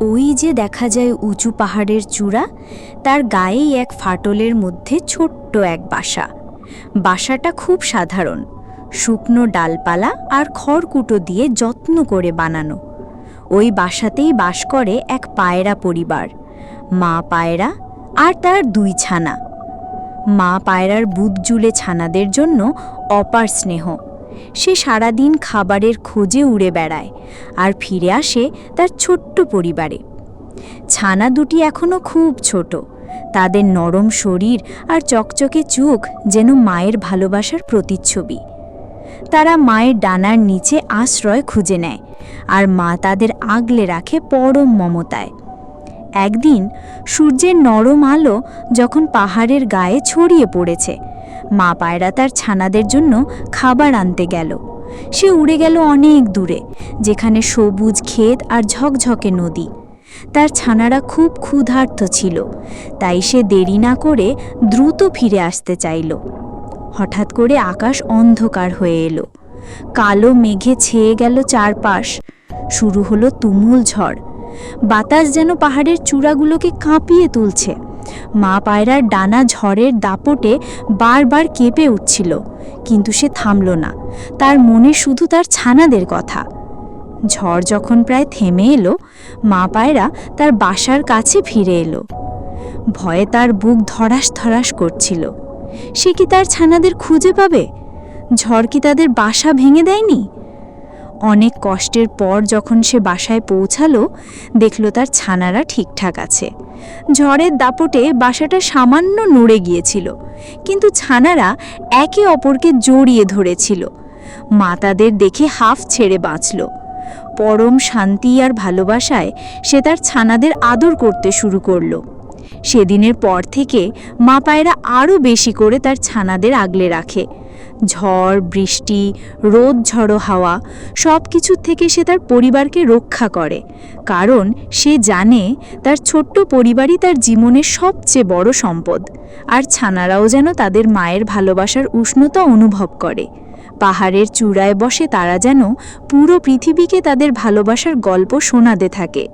ওই যে দেখা যায় উঁচু পাহাড়ের চূড়া, তার গায়েই এক ফাটলের মধ্যে ছোট্ট এক বাসা। বাসাটা খুব সাধারণ, শুকনো ডালপালা আর খড়কুটো দিয়ে যত্ন করে বানানো। ওই বাসাতেই বাস করে এক পায়রা পরিবার, মা পায়রা আর তার দুই ছানা। মা পায়রার বুধ জুলে ছানাদের জন্য অপার স্নেহ সে সারাদিন খাবারের খোঁজে উড়ে বেড়ায় আর ফিরে আসে তার ছোট্ট পরিবারে। ছানা দুটি এখনও খুব ছোট। তাদের নরম শরীর আর চকচকে চোখ যেন মায়ের ভালোবাসার প্রতিচ্ছবি। তারা মায়ের ডানার নিচে আশ্রয় খুঁজে নেয় আর মা তাদের আগলে রাখে পরম মমতায়। একদিন সূর্যের নরম আলো যখন পাহাড়ের গায়ে ছড়িয়ে পড়েছে মা পায়রা তার ছানাদের জন্য খাবার আনতে গেল। সে উড়ে গেল অনেক দূরে, যেখানে সবুজ ক্ষেত আর ঝকঝকে নদী। তার ছানারা খুব ক্ষুধার্ত ছিল, তাই সে দেরি না করে দ্রুত ফিরে আসতে চাইল। হঠাৎ করে আকাশ অন্ধকার হয়ে এলো। কালো মেঘে ছেয়ে গেল চারপাশ। শুরু হলো তুমুল ঝড়। বাতাস যেন পাহাড়ের চূড়াগুলোকে কাঁপিয়ে তুলছে। মা পায়রার ডানা ঝড়ের দাপটে বারবার কেঁপে উঠছিল, কিন্তু সে থামল না। তার মনে শুধু তার ছানাদের কথা। ঝড় যখন প্রায় থেমে এলো, মা পায়রা তার বাসার কাছে ফিরে এলো। ভয়ে তার বুক ধরাস ধরাস করছিল। সে কি তার ছানাদের খুঁজে পাবে? ঝড় কি তাদের বাসা ভেঙে দেয়নি? অনেক কষ্টের পর যখন সে বাসায় পৌঁছালো, দেখল তার ছানারা ঠিকঠাক আছে। ঝড়ের দাপটে বাসাটা সামান্য নড়ে গিয়েছিল, কিন্তু ছানারা একে অপরকে জড়িয়ে ধরেছিল। মা তাদের দেখে হাফ ছেড়ে বাঁচল। পরম শান্তি আর ভালোবাসায় সে তার ছানাদের আদর করতে শুরু করল। সেদিনের পর থেকে মা পায়রা আরও বেশি করে তার ছানাদের আগলে রাখে। ঝড়, বৃষ্টি, রোদ, ঝড়ো হাওয়া, সব কিছুর থেকে সে তার পরিবারকে রক্ষা করে। কারণ সে জানে তার ছোট্ট পরিবারই তার জীবনের সবচেয়ে বড় সম্পদ, আর ছানারাও যেন তাদের মায়ের ভালোবাসার উষ্ণতা অনুভব করে। পাহাড়ের চূড়ায় বসে তারা যেন পুরো পৃথিবীকে তাদের ভালোবাসার গল্প শোনাতে থাকে।